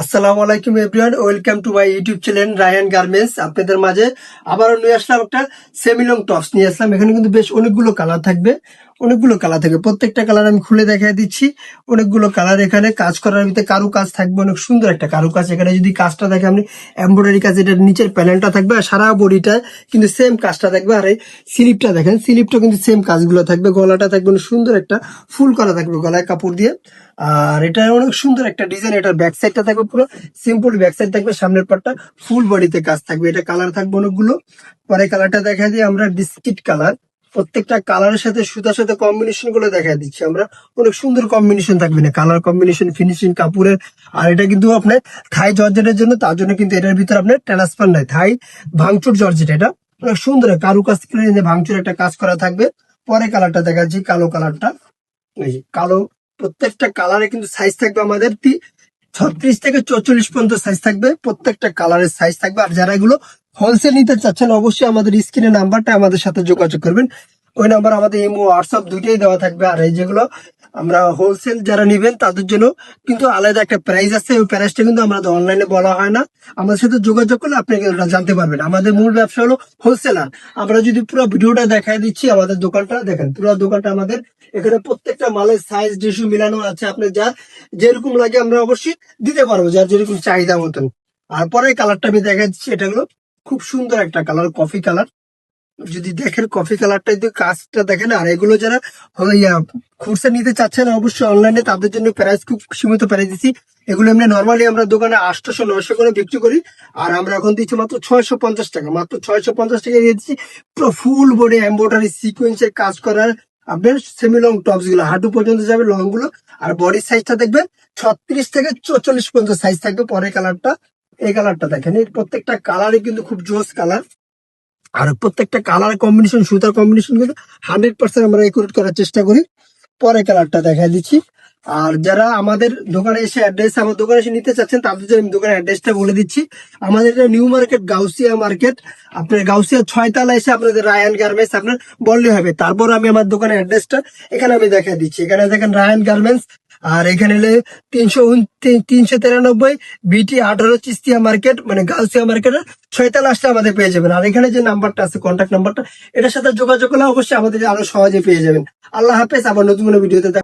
আসসালামু আলাইকুম everyone, welcome to my YouTube channel Rayan garments. আপনাদের মাঝে আবারও নিয়ে আসলাম একটা সেমিলং টপস নিয়ে আসলাম। এখানে কিন্তু বেশ অনেকগুলো কালার থাকবে। অনেকগুলো কালার থাকবে প্রত্যেকটা কালার আমি খুলে দেখাই দিচ্ছি। অনেকগুলো কালার এখানে কাজ করার ভিতরে কারু কাজ থাকবে, অনেক সুন্দর একটা কারু কাজ এখানে যদি কাজটা দেখে আপনি এমব্রয়ডারি কাজ এটার নিচের প্যানেলটা থাকবে আর সারা বডিটা কিন্তু সেম কাজটা থাকবে। আর এই স্লিপটা দেখেন স্লিপটা কিন্তু সেম কাজগুলো থাকবে। গলাটা থাকবে অনেক সুন্দর একটা ফুল করা থাকবে গলায় কাপড় দিয়ে। আর এটা অনেক সুন্দর একটা ডিজাইন এটার ব্যাক সাইডটা থাকবে পুরো সিম্পল ব্যাক সাইড থাকবে, সামনের পার্টটা ফুল বডিতে কাজ থাকবে। এটা কালার থাকবে অনেকগুলো। পরে কালারটা দেখা দিই আমরা বিস্কিট কালার প্রত্যেকটা কালারের সাথে সুতার সাথে কম্বিনেশনগুলো দেখা দিচ্ছি আমরা। অনেক সুন্দর কম্বিনেশন থাকবে না। কালার কম্বিনেশন ফিনিশিং কাপড়ের। আর এটা কিন্তু আপনার থাই জর্জেটের জন্য, তার জন্য কিন্তু এটার ভিতরে আপনার ট্রান্সফার নাই। থাই ভাঙচুর জর্জেট এটা। অনেক সুন্দর। কারু কাজ করে ভাঙচুর একটা কাজ করা থাকবে। পরে কালারটা দেখাচ্ছি, কালো কালারটা কালো প্রত্যেকটা কালারে কিন্তু সাইজ থাকবে আমাদের ছত্রিশ থেকে চৌচল্লিশ পর্যন্ত সাইজ থাকবে। প্রত্যেকটা কালারের সাইজ থাকবে। আর যারা এগুলো হোলসেল নিতে চাচ্ছেন, অবশ্যই আমাদের স্ক্রিনের নাম্বারটা আমাদের সাথে যোগাযোগ করবেন। ওই নাম্বার আমাদের ইমো হোয়াটসঅ্যাপ দুটোই দেওয়া থাকবে। আর এই যেগুলো আমরা হোলসেল যারা নিবেন তাদের জন্য কিন্তু আলাদা একটা প্রাইস আছে। ওই প্রাইসটা কিন্তু আমাদের অনলাইনে বলা হয় না। আমাদের সাথে যোগাযোগ করলে আপনি এটা জানতে পারবেন। আমাদের মূল ব্যবসা হলো হোলসেলার আমরা যদি পুরো ভিডিওটা দেখাই দিচ্ছি, আমাদের দোকানটা দেখেন, পুরো দোকানটা আমাদের। এখানে প্রত্যেকটা মালের সাইজ ডিসু মিলানো আছে আপনি যার যেরকম লাগে আমরা অবশ্যই দিতে পারব, যার যেরকম চাহিদা মতন। আর পরে কালারটা আমি দেখা দিচ্ছি এটা হলো খুব সুন্দর একটা কালার কফি কালার যদি দেখেন কফি কালারটা যদি কাজটা দেখেন, আর এগুলো যারা খুরসা নিতে চাচ্ছেন, অবশ্যই অনলাইনে তাদের জন্য প্রাইস খুব সীমিত প্রাইস দিচ্ছি এগুলো এমনি নর্মালি আমরা দোকানে আটশোশো, নয়শো করে বিক্রি করি। আর আমরা এখন দিচ্ছি মাত্র ছয়শো পঞ্চাশ টাকা। মাত্র ছয়শো পঞ্চাশ টাকা দিচ্ছি পুরো ফুল বডি এম্ব্রয়ডারি সিকোয়েন্সের কাজ করার, আপনার সেমি লং টপসগুলো, হাঁটু পর্যন্ত যাবে লংগুলো। আর বডির সাইজটা দেখবেন, ছত্রিশ থেকে চৌচল্লিশ পর্যন্ত সাইজ থাকবে। পরে কালারটা এই কালারটা দেখেন, এর প্রত্যেকটা কালারই কিন্তু খুব জোস কালার আর প্রত্যেকটা কালার কম্বিনেশন সুতার কম্বিনেশন কিন্তু হান্ড্রেড পার্সেন্ট আমরা একুরেট করার চেষ্টা করি। পরে কালারটা দেখা দিচ্ছি। আর যারা আমাদের দোকানে এসে অ্যাড্রেস আমার দোকানে এসে নিতে চাচ্ছেন, তাদের জন্য আমি দোকানের অ্যাড্রেসটা বলে দিচ্ছি। আমাদের এটা নিউ মার্কেট গাউসিয়া মার্কেট আপনার গাউসিয়া ছয়তলা এসে আপনাদের রায়ান গার্মেন্টস আপনার বললে হবে। তারপর আমি আমার দোকানের অ্যাড্রেসটা এখানে আমি দেখা দিচ্ছি। এখানে দেখেন রায়ান গার্মেন্টস আর এখানে এলে তিনশো তিনশো তিরানব্বই বিটি আঠারো চিস্তিয়া মার্কেট মানে গাউসিয়া মার্কেটের ছয়তলা আসলে আমাদের পেয়ে যাবেন। আর এখানে যে নাম্বারটা আছে কন্ট্যাক্ট নাম্বারটা, এটার সাথে যোগাযোগ করলে অবশ্যই আমাদের আরও সহজে পেয়ে যাবেন। আল্লাহ হাফেজ, আবার নতুন কোনো ভিডিওতে